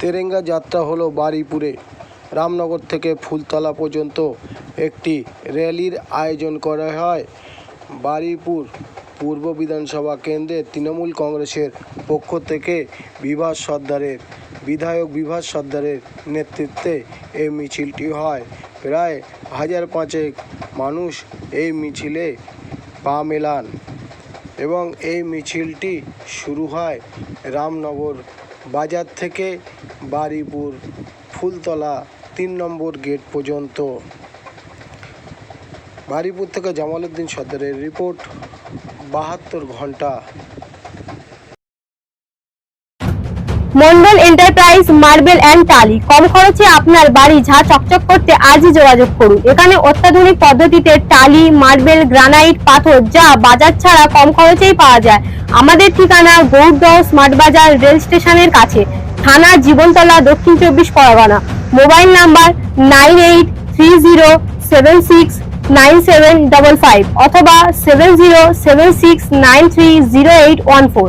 তেরেঙ্গা যাত্রা হলো বারুইপুরে রামনগর থেকে ফুলতলা পর্যন্ত একটি র্যালির আয়োজন করা হয়। বারুইপুর পূর্ব বিধানসভা কেন্দ্রের তৃণমূল কংগ্রেসের পক্ষ থেকে বিভাস সর্দারের, বিধায়ক বিভাস সর্দারের নেতৃত্বে এই মিছিলটি হয়। প্রায় হাজার পাঁচেক মানুষ এই মিছিলে পা মেলান এবং এই মিছিলটি শুরু হয় রামনগর বাজার থেকে বারুইপুর ফুলতলা তিন নম্বর গেট পর্যন্ত। বারুইপুর থেকে জামালউদ্দিন সদরের রিপোর্ট, বাহাত্তর ঘণ্টা। মন্ডল এন্টারপ্রাইজ, মার্বেল অ্যান্ড টালি। কম খরচে আপনার বাড়ি ঝা চকচক করতে আজই যোগাযোগ করুন। এখানে অত্যাধুনিক পদ্ধতিতে টালি, মার্বেল, গ্রানাইট, পাথর যা বাজার ছাড়া কম খরচেই পাওয়া যায়। আমাদের ঠিকানা গৌরদহ স্মার্ট বাজার রেল স্টেশনের কাছে। থানা জীবনতলা, দক্ষিণ চব্বিশ Pargana. Mobile number nine eight three zero seven six nine seven double five অথবা seven zero seven six nine three zero eight one four.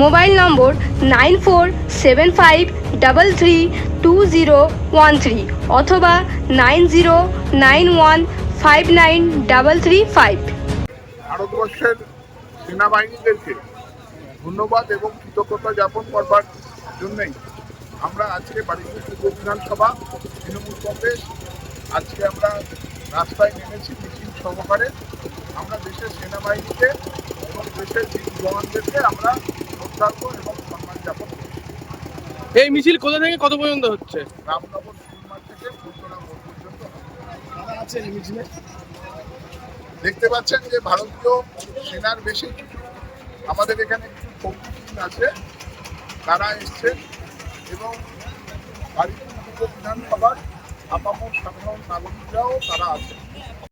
Mobile number nine four seven five double three two zero one three অথবা nine zero nine one five nine double three five. ভারতবর্ষের সেনাবাহিনীদেরকে ধন্যবাদ এবং কৃতজ্ঞতা জ্ঞাপন করবার জন্যই আমরা আজকে পূর্ব বিধানসভা, তৃণমূল কংগ্রেস, আজকে আমরা রাস্তায় নেমেছি মিছিল সহকারে আমরা দেশের সেনাবাহিনীকে এবং দেশের জওয়ানদেরকে আমরা এই মিছিল কোথা থেকে কত পর্যন্ত হচ্ছে? রামনগর থেকে আছে দেখতে পাচ্ছেন যে ভারতীয় সেনার বেশি। আমাদের এখানে আছে, তারা এসছেন এবং পূর্ব বিধানসভার আপামর সাধারণ নাগরিকরাও তারা আছেন।